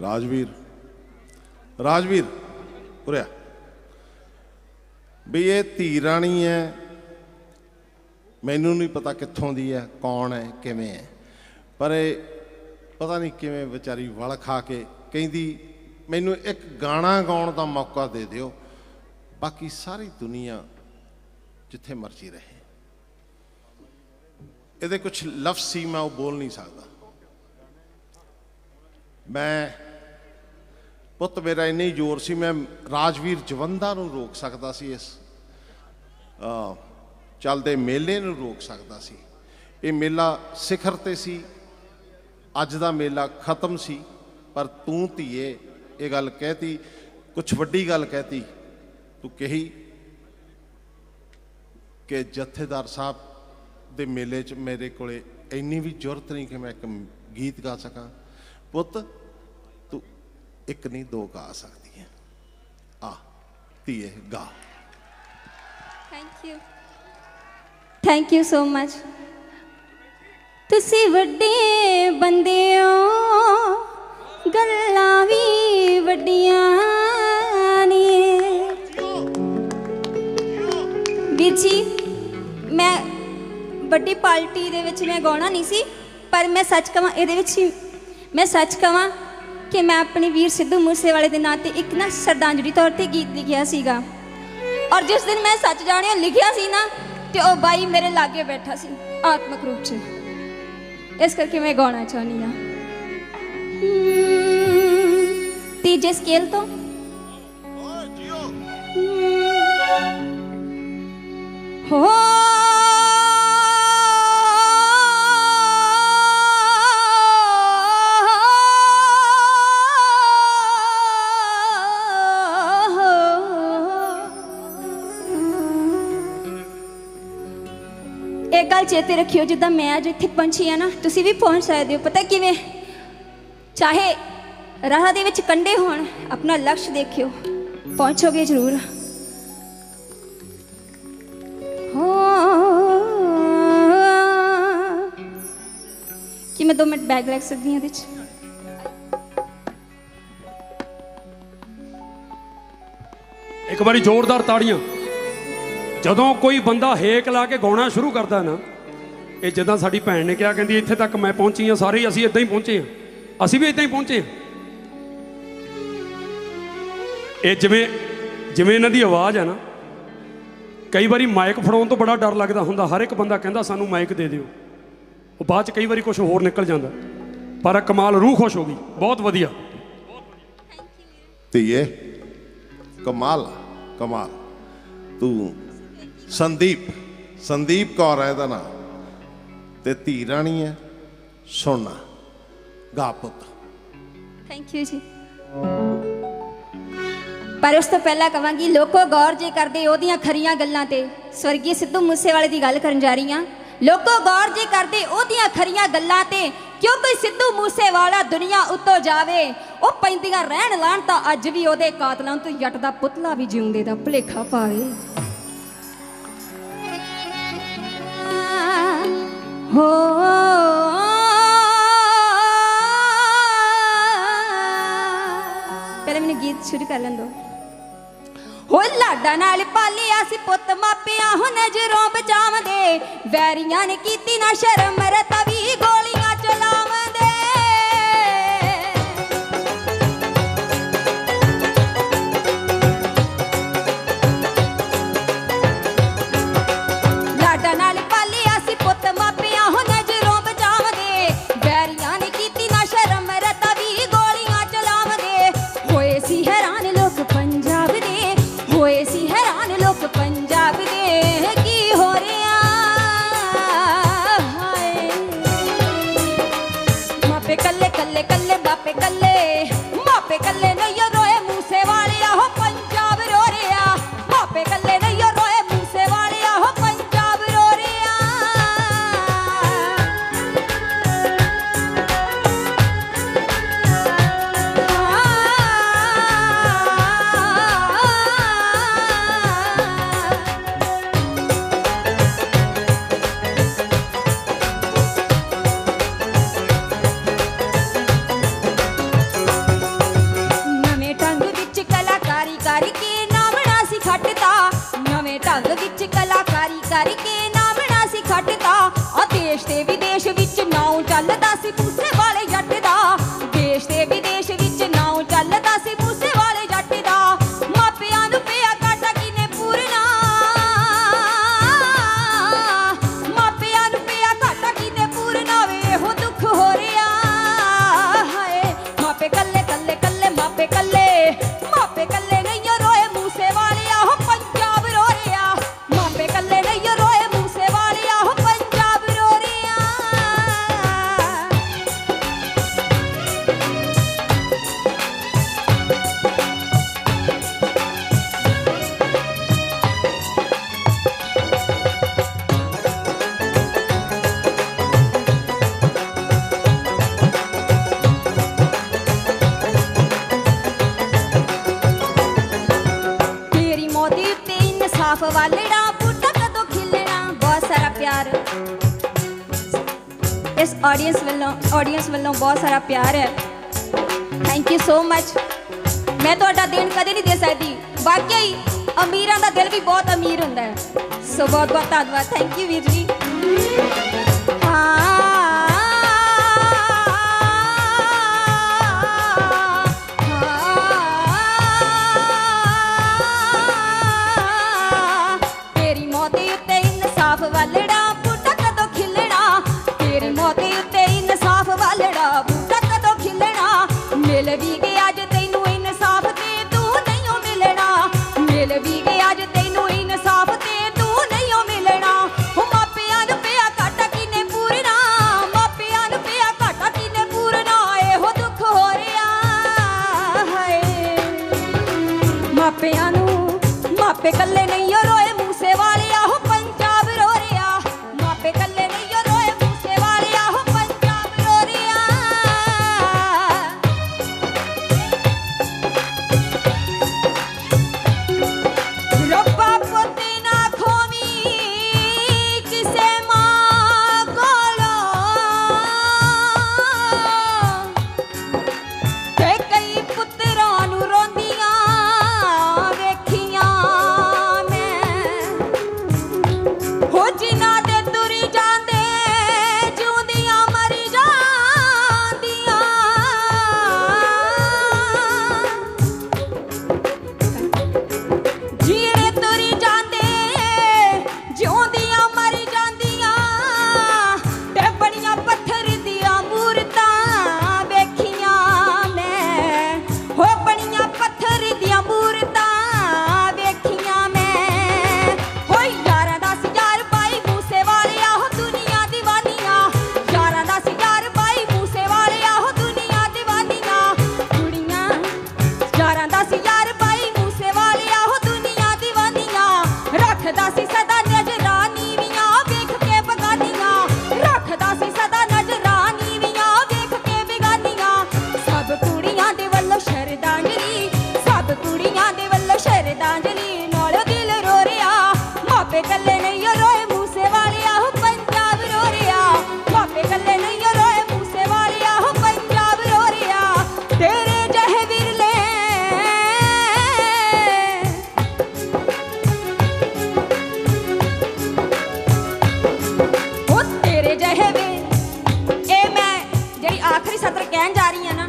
ਰਾਜਵੀਰ। ਰਾਜਵੀਰ ਉਰਿਆ ਵੀ ਇਹ ਧੀ ਰਾਣੀ ਹੈ ਮੈਨੂੰ ਨਹੀਂ ਪਤਾ ਕਿੱਥੋਂ ਦੀ ਹੈ ਕੌਣ ਹੈ ਕਿਵੇਂ ਹੈ ਪਰ ਇਹ ਪਤਾ ਨਹੀਂ ਕਿਵੇਂ ਵਿਚਾਰੀ ਵਲ ਖਾ ਕੇ ਕਹਿੰਦੀ, ਮੈਨੂੰ ਇੱਕ ਗਾਣਾ ਗਾਉਣ ਦਾ ਮੌਕਾ ਦੇ ਦਿਓ। ਬਾਕੀ ਸਾਰੀ ਦੁਨੀਆ ਜਿੱਥੇ ਮਰਜ਼ੀ ਰਹੇ। ਇਹਦੇ ਕੁਝ ਲਫ਼ਜ਼ ਸੀ, ਮੈਂ ਉਹ ਬੋਲ ਨਹੀਂ ਸਕਦਾ। ਮੈਂ ਪੁੱਤ ਮੇਰਾ ਇੰਨੀ ਜ਼ੋਰ ਸੀ, ਮੈਂ ਰਾਜਵੀਰ ਜਵੰਦਾ ਨੂੰ ਰੋਕ ਸਕਦਾ ਸੀ ਇਸ ਚੱਲਦੇ ਮੇਲੇ ਨੂੰ ਰੋਕ ਸਕਦਾ ਸੀ। ਇਹ ਮੇਲਾ ਸਿਖਰ ਤੇ ਸੀ, ਅੱਜ ਦਾ ਮੇਲਾ ਖਤਮ ਸੀ, ਪਰ ਤੂੰ ਧੀਏ, ਇਹ ਗੱਲ ਕਹਿਤੀ ਕੁਝ ਵੱਡੀ ਗੱਲ ਕਹਿਤੀ, ਤੂੰ ਕਹੀ ਕਿ ਜਥੇਦਾਰ ਸਾਹਿਬ ਦੇ ਮੇਲੇ 'ਚ ਮੇਰੇ ਕੋਲੇ ਇੰਨੀ ਵੀ ਜ਼ਰੂਰਤ ਨਹੀਂ ਕਿ ਮੈਂ ਇੱਕ ਗੀਤ ਗਾ ਸਕਾਂ। ਪੁੱਤ, ਤੂੰ ਇੱਕ ਨਹੀਂ, ਦੋ ਗਾ ਸਕਦੀ ਹੈ। ਆ, ਧੀਏ, ਗਾ। Thank you thank you so much ਤੁਸੀਂ ਵੱਡੇ ਬੰਦੇ ਹੋ ਗੱਲਾਂ ਵੀ ਵੱਡੀਆਂ ਨੇ। ਵੀਰ ਜੀ, ਮੈਂ ਵੱਡੀ ਪਾਰਟੀ ਦੇ ਵਿੱਚ ਮੈਂ ਗਾਉਣਾ ਨਹੀਂ ਸੀ, ਪਰ ਮੈਂ ਸੱਚ ਕਵਾਂ ਇਹਦੇ ਵਿੱਚ ਹੀ ਮੈਂ ਸੱਚ ਕਵਾਂ ਕਿ ਮੈਂ ਆਪਣੇ ਵੀਰ ਸਿੱਧੂ ਮੂਸੇਵਾਲੇ ਦੇ ਨਾਂ ਤੇ ਇੱਕ ਨਾ ਸ਼ਰਧਾਂਜਲੀ ਤੌਰ ਤੇ ਗੀਤ ਲਿਖਿਆ ਸੀਗਾ। ਔਰ ਜਿਸ ਦਿਨ ਮੈਂ ਸੱਚ ਜਾਣਿਆ ਲਿਖਿਆ ਸੀ ਨਾ ਤੇ ਉਹ ਬਾਈ ਮੇਰੇ ਲਾਗੇ ਬੈਠਾ ਸੀ ਆਤਮਿਕ ਰੂਪ 'ਚ। ਇਸ ਕਰਕੇ ਮੈਂ ਗਾਉਣਾ ਚਾਹੁੰਦੀ ਆ ਤੀਜੇ ਸਕੇਲ ਤੋਂ। ਹੋ ਗੱਲ ਚੇਤੇ ਰੱਖਿਓ ਜਿੱਦਾਂ ਮੈਂ ਅੱਜ ਇੱਥੇ ਪਹੁੰਚੀ ਆ ਨਾ, ਤੁਸੀਂ ਵੀ ਪਹੁੰਚ ਸਕਦੇ ਹੋ, ਪਤਾ ਕਿਵੇਂ? ਚਾਹੇ ਰਾਹ ਦੇ ਵਿੱਚ ਕੰਡੇ ਹੋਣ, ਆਪਣਾ ਲਕਸ਼ ਦੇਖਿਓ, ਪਹੁੰਚੋਗੇ ਜ਼ਰੂਰ। ਹਾਂ। ਕਿ ਮੈਂ 2 ਮਿੰਟ ਬੈਗ ਰੱਖ ਸਕਦੀ ਹਾਂ ਇਹਦੇ 'ਚ? ਇੱਕ ਵਾਰੀ ਜ਼ੋਰਦਾਰ ਤਾੜੀਆਂ। ਜਦੋਂ ਕੋਈ ਬੰਦਾ ਹੇਕ ਲਾ ਕੇ ਗਾਉਣਾ ਸ਼ੁਰੂ ਕਰਦਾ ਨਾ ਇਹ ਜਿੱਦਾਂ ਸਾਡੀ ਭੈਣ ਨੇ ਕਿਹਾ, ਕਹਿੰਦੀ ਇੱਥੇ ਤੱਕ ਮੈਂ ਪਹੁੰਚੀ ਆ ਸਾਰੇ ਅਸੀਂ ਇਦਾਂ ਹੀ ਪਹੁੰਚੇ ਆ ਅਸੀਂ ਵੀ ਇਦਾਂ ਹੀ ਪਹੁੰਚੇ ਆ ਇਹ ਜਿਵੇਂ ਜਿਵੇਂ ਇਹਨਾਂ ਦੀ ਆਵਾਜ਼ ਹੈ ਨਾ, ਕਈ ਵਾਰੀ ਮਾਈਕ ਫੜਾਉਣ ਤੋਂ ਬੜਾ ਡਰ ਲੱਗਦਾ ਹੁੰਦਾ, ਹਰ ਇੱਕ ਬੰਦਾ ਕਹਿੰਦਾ, ਸਾਨੂੰ ਮਾਈਕ ਦੇ ਦਿਓ। ਉਹ ਬਾਅਦ ਚ ਕਈ ਵਾਰੀ ਕੁਝ ਹੋਰ ਨਿਕਲ ਜਾਂਦਾ। ਪਰ ਕਮਾਲ ਰੂਹ ਖੁਸ਼ ਹੋ ਗਈ। ਬਹੁਤ ਵਧੀਆ। ਧੀਏ, ਕਮਾਲ ਕਮਾਲ। ਤੂੰ ਸੰਦੀਪ ਸੰਦੀਪ ਕੌਰ ਹੈ ਇਹਦਾ ਨਾਮ ਤੇ ਧੀ ਰਾਣੀ ਹੈ। ਸੋਨਾ ਗਾ ਪੁੱਤ। ਥੈਂਕ ਯੂ ਜੀ। ਪਰ ਉਸ ਤੋਂ ਪਹਿਲਾਂ ਕਵਾਂਗੀ, ਲੋਕੋ ਗੌਰ ਜੇ ਕਰਦੇ ਉਹਦੀਆਂ ਖਰੀਆਂ ਗੱਲਾਂ ਤੇ। ਸਵਰਗੀ ਸਿੱਧੂ ਮੂਸੇਵਾਲੇ ਦੀ ਗੱਲ ਕਰਨ ਜਾ ਰਹੀ ਹਾਂ। ਲੋਕੋ ਗੌਰ ਜੇ ਕਰਦੇ ਉਹਦੀਆਂ ਖਰੀਆਂ ਗੱਲਾਂ ਤੇ, ਕਿਉਂ ਕੋਈ ਸਿੱਧੂ ਮੂਸੇਵਾਲਾ ਦੁਨੀਆ ਉੱਤੋਂ ਜਾਵੇ? ਉਹ ਪੈਂਦੀਆਂ ਰਹਿਣ ਲਾਣ ਤਾਂ ਅੱਜ ਵੀ ਉਹਦੇ ਕਾਤਲਾਂ ਤੋਂ ਜੱਟ ਦਾ ਪੁਤਲਾ ਵੀ ਜਿਉਂਦੇ ਦਾ ਭੁਲੇਖਾ ਪਾਵੇ। ਹੋ। ਪਹਿਲੇ ਮੈਨੂੰ ਗੀਤ ਸ਼ੁਰੂ ਕਰ ਲੈਣ ਦਿਓ। ਹੋ ਲਾਡਾ ਨਾਲ ਪਾਲਿਆ ਸੀ ਪੁੱਤ ਮਾਪਿਆਂ ਹੋ ਨਜ਼ਰੋਂ ਬਚਾਵਦੇ ਵੈਰੀਆਂ ਨੇ ਕੀਤੀ ਨਾ ਸ਼ਰਮ, ਰਤਾ ਵੀ ਗੋਲੀਆਂ ਕੱਲੇ ਕੱਲੇ ਮਾਪੇ ਬਾਪੇ ਕੱਲੇ ਮਾਪੇ ਕੱਲੇ ਨਹੀਂ ਸਾਫ਼ ਵਾਲੜਾ ਬੂਟਾ ਕਦੋਂ ਖਿਲਣਾ, ਬਹੁਤ ਸਾਰਾ ਪਿਆਰ। ਇਸ ਆਡੀਅנס ਵੱਲੋਂ ਆਡੀਅנס ਵੱਲੋਂ ਬਹੁਤ ਸਾਰਾ ਪਿਆਰ ਹੈ। ਥੈਂਕ ਯੂ ਸੋ ਮੱਚ ਮੈਂ ਤੁਹਾਡਾ ਦੇਣ ਕਦੇ ਨਹੀਂ ਦੇ ਸਕਦੀ। ਵਾਕਈ ਅਮੀਰਾਂ ਦਾ ਦਿਲ ਵੀ ਬਹੁਤ ਅਮੀਰ ਹੁੰਦਾ ਹੈ। ਸੋ ਬਹੁਤ ਬਹੁਤ ਧੰਨਵਾਦ। ਥੈਂਕ ਯੂ ਵੀਰ ਜੀ। ਕਹਿਣ ਜਾ ਰਹੀ ਹਾਂ ਨਾ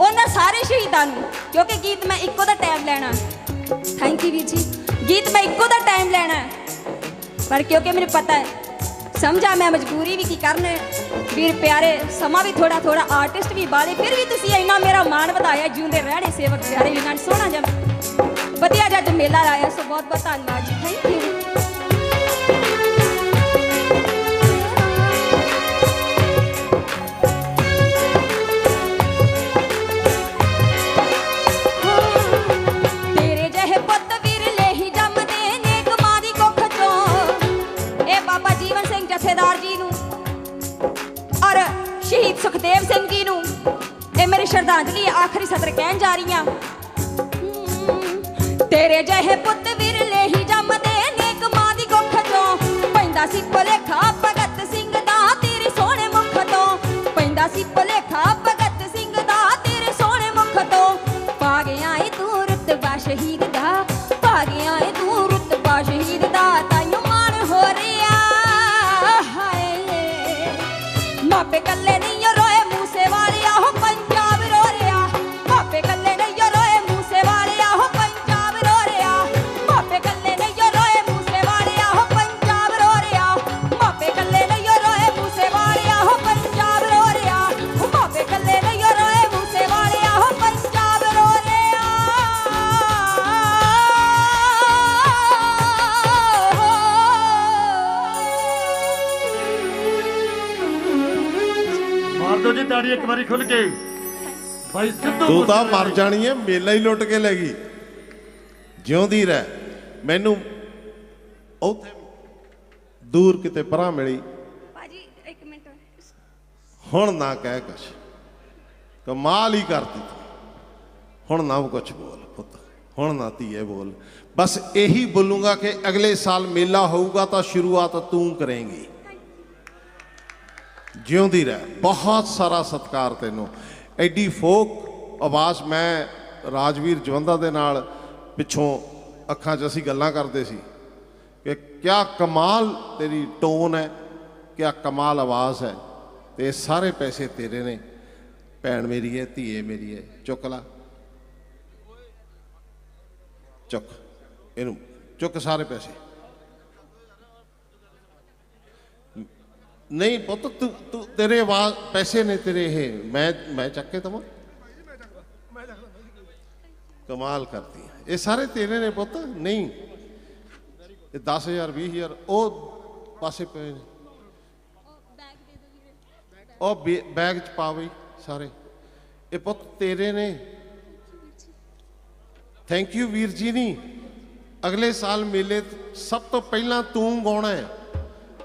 ਉਹਨਾਂ ਸਾਰੇ ਸ਼ਹੀਦਾਂ ਨੂੰ, ਕਿਉਂਕਿ ਗੀਤ ਮੈਂ ਇੱਕੋ ਦਾ ਟਾਈਮ ਲੈਣਾ। ਥੈਂਕ ਯੂ ਵੀਰ ਜੀ। ਗੀਤ ਮੈਂ ਇੱਕੋ ਦਾ ਟਾਈਮ ਲੈਣਾ ਪਰ ਕਿਉਂਕਿ ਮੈਨੂੰ ਪਤਾ ਹੈ, ਸਮਝਾ ਮੈਂ ਮਜਬੂਰੀ ਵੀ ਕੀ ਕਰਨਾ। ਵੀਰ ਪਿਆਰੇ, ਸਮਾਂ ਵੀ ਥੋੜਾ ਥੋੜਾ ਆਰਟਿਸਟ ਵੀ ਬਾਲੇ ਫਿਰ ਵੀ ਤੁਸੀਂ ਇੰਨਾ ਮੇਰਾ ਮਾਣ ਵਧਾਇਆ, ਜਿਉਂਦੇ ਰਹਿਣੇ ਸੇਵਕ ਪਿਆਰੇ ਵੀ ਨਾਲ ਸੋਹਣਾ ਜਿਹਾ। ਵਧੀਆ ਜਿਹਾ ਮੇਲਾ ਲਾਇਆ, ਸੋ ਬਹੁਤ ਬਹੁਤ ਧੰਨਵਾਦ ਜੀ। ਥੈਂਕ ਯੂ ਸ਼ਹੀਦ ਸੁਖਦੇਵ ਸਿੰਘ ਜੀ ਨੂੰ। ਇਹ ਮੇਰੀ ਸ਼ਰਧਾਂਜਲੀ ਆਖਰੀ ਸਤਰ ਕਹਿਣ ਜਾ ਰਹੀ ਹਾਂ। ਤੇਰੇ ਜਿਹੇ ਪੁੱਤ ਵਿਰਲੇ ਹੀ ਜੰਮਦੇ ਨੇ ਕਮਾਂ ਦੀ ਕੁੱਖ ਚੋਂ ਪੈਂਦਾ ਸੀ ਭੁਲੇਖਾ ਭਗਤ ਸਿੰਘ ਦਾ ਤੇਰੇ ਸੋਹਣੇ ਮੁਖ ਤੋਂ। ਪੈਂਦਾ ਸੀ ਭੁਲੇਖਾ ਭਗਤ ਸਿੰਘ ਦਾ ਤੇਰੇ ਸੋਹਣੇ ਮੁਖ ਤੋਂ। ਪਾ ਗਿਆ ਏ ਤੂੰ ਰਤਬਾ ਸ਼ਹੀਦ ਦਾ ਪਾ ਗਿਆ ਏ ਤੂੰ ਤਾੜੀ ਇੱਕ ਵਾਰੀ ਖੁੱਲ ਕੇ। ਭਾਈ ਸਿੱਧੂ ਤੂੰ ਤਾਂ ਮਰ ਜਾਣੀ ਹੈ ਮੇਲਾ ਹੀ ਲੁੱਟ ਕੇ ਲੈ ਗਈ। ਜਿਉਂਦੀ ਰਹਿ। ਮੈਨੂੰ ਉੱਥੇ ਦੂਰ ਕਿਤੇ ਪਰਾਂ ਮਿਲੀ। ਭਾਜੀ ਇੱਕ ਮਿੰਟ। ਹੁਣ ਨਾ ਕਹਿ ਕੁਛ। ਕਮਾਲ ਹੀ ਕਰਦੀ ਤੂੰ। ਹੁਣ ਨਾ ਕੁਛ ਬੋਲ ਪੁੱਤ। ਹੁਣ ਨਾ ਧੀਏ ਬੋਲ। ਬਸ ਇਹੀ ਬੋਲੂੰਗਾ ਕਿ ਅਗਲੇ ਸਾਲ ਮੇਲਾ ਹੋਊਗਾ ਤਾਂ ਸ਼ੁਰੂਆਤ ਤੂੰ ਕਰੇਂਗੀ। ਜਿਉਂਦੀ ਰਹਿ। ਬਹੁਤ ਸਾਰਾ ਸਤਿਕਾਰ ਤੈਨੂੰ। ਐਡੀ ਫੋਕ ਆਵਾਜ਼ ਮੈਂ ਰਾਜਵੀਰ ਜਵੰਦਾ ਦੇ ਨਾਲ ਪਿੱਛੋਂ ਅੱਖਾਂ 'ਚ ਅਸੀਂ ਗੱਲਾਂ ਕਰਦੇ ਸੀ ਕਿ ਕਿਆ ਕਮਾਲ ਤੇਰੀ ਟੋਨ ਹੈ, ਕਿਆ ਕਮਾਲ ਆਵਾਜ਼ ਹੈ। ਤੇ ਇਹ ਸਾਰੇ ਪੈਸੇ ਤੇਰੇ ਨੇ। ਭੈਣ ਮੇਰੀ ਹੈ ਧੀਏ ਮੇਰੀ ਹੈ। ਚੁੱਕ ਲਾ। ਚੁੱਕ। ਇਹਨੂੰ ਚੁੱਕ ਸਾਰੇ ਪੈਸੇ। ਨਹੀਂ ਪੁੱਤ, ਤੂੰ ਤੂੰ ਤੇਰੇ ਆਵਾਜ਼ ਪੈਸੇ ਨੇ ਤੇਰੇ ਇਹ। ਮੈਂ ਮੈਂ ਚੱਕ ਕੇ ਦਵਾਂ? ਕਮਾਲ ਕਰਦੀ ਇਹ ਸਾਰੇ ਤੇਰੇ ਨੇ ਪੁੱਤ, ਨਹੀਂ। ਇਹ 10000 20000 ਉਹ ਪਾਸੇ ਪਏ ਨੇ। ਉਹ ਬੇ- ਬੈਗ ਚ ਪਾ ਸਾਰੇ। ਇਹ ਪੁੱਤ ਤੇਰੇ ਨੇ। ਥੈਂਕ ਯੂ ਵੀਰ ਜੀ ਨਹੀਂ ਅਗਲੇ ਸਾਲ ਮੇਲੇ ਸਭ ਤੋਂ ਪਹਿਲਾਂ ਤੂੰ ਗਾਉਣਾ ਹੈ।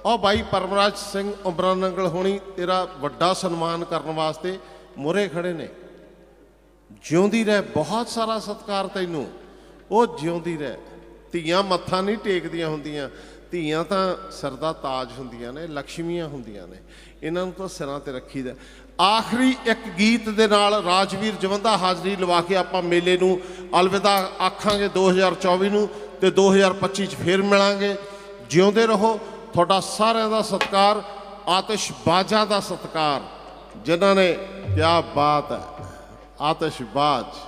ਉਹ ਬਾਈ ਪਰਮਰਾਜ ਸਿੰਘ ਉਮਰਾਂ ਨੰਗਲ ਹੋਣੀ, ਤੇਰਾ ਵੱਡਾ ਸਨਮਾਨ ਕਰਨ ਵਾਸਤੇ ਮੁਰੇ ਖੜੇ ਨੇ। ਜਿਉਂਦੀ ਰਹਿ, ਬਹੁਤ ਸਾਰਾ ਸਤਿਕਾਰ ਤੈਨੂੰ। ਉਹ ਜਿਉਂਦੀ ਰਹਿ। ਧੀਆਂ ਮੱਥਾ ਨਹੀਂ ਟੇਕਦੀਆਂ ਹੁੰਦੀਆਂ। ਧੀਆਂ ਤਾਂ ਸਿਰ ਦਾ ਤਾਜ ਹੁੰਦੀਆਂ ਨੇ ਲక్ష్ਮੀਆਂ ਹੁੰਦੀਆਂ ਨੇ। ਇਹਨਾਂ ਨੂੰ ਤਾਂ ਸਿਰਾਂ ਤੇ ਰੱਖੀਦਾ। ਆਖਰੀ ਇੱਕ ਗੀਤ ਦੇ ਨਾਲ ਰਾਜਵੀਰ ਜਵੰਦਾ ਹਾਜ਼ਰੀ ਲਵਾ ਕੇ ਆਪਾਂ ਮੇਲੇ ਨੂੰ ਅਲਵਿਦਾ ਆਖਾਂਗੇ 2024 ਨੂੰ ਤੇ 2025 ਚ ਫੇਰ ਮਿਲਾਂਗੇ। ਜਿਉਂਦੇ ਰਹੋ। ਤੁਹਾਡਾ ਸਾਰਿਆਂ ਦਾ ਸਤਿਕਾਰ ਆਤਿਸ਼ਬਾਜ਼ਾਂ ਦਾ ਸਤਿਕਾਰ ਜਿਨ੍ਹਾਂ ਨੇ ਕਿਆ ਬਾਤ ਹੈ ਆਤਿਸ਼ਬਾਜ਼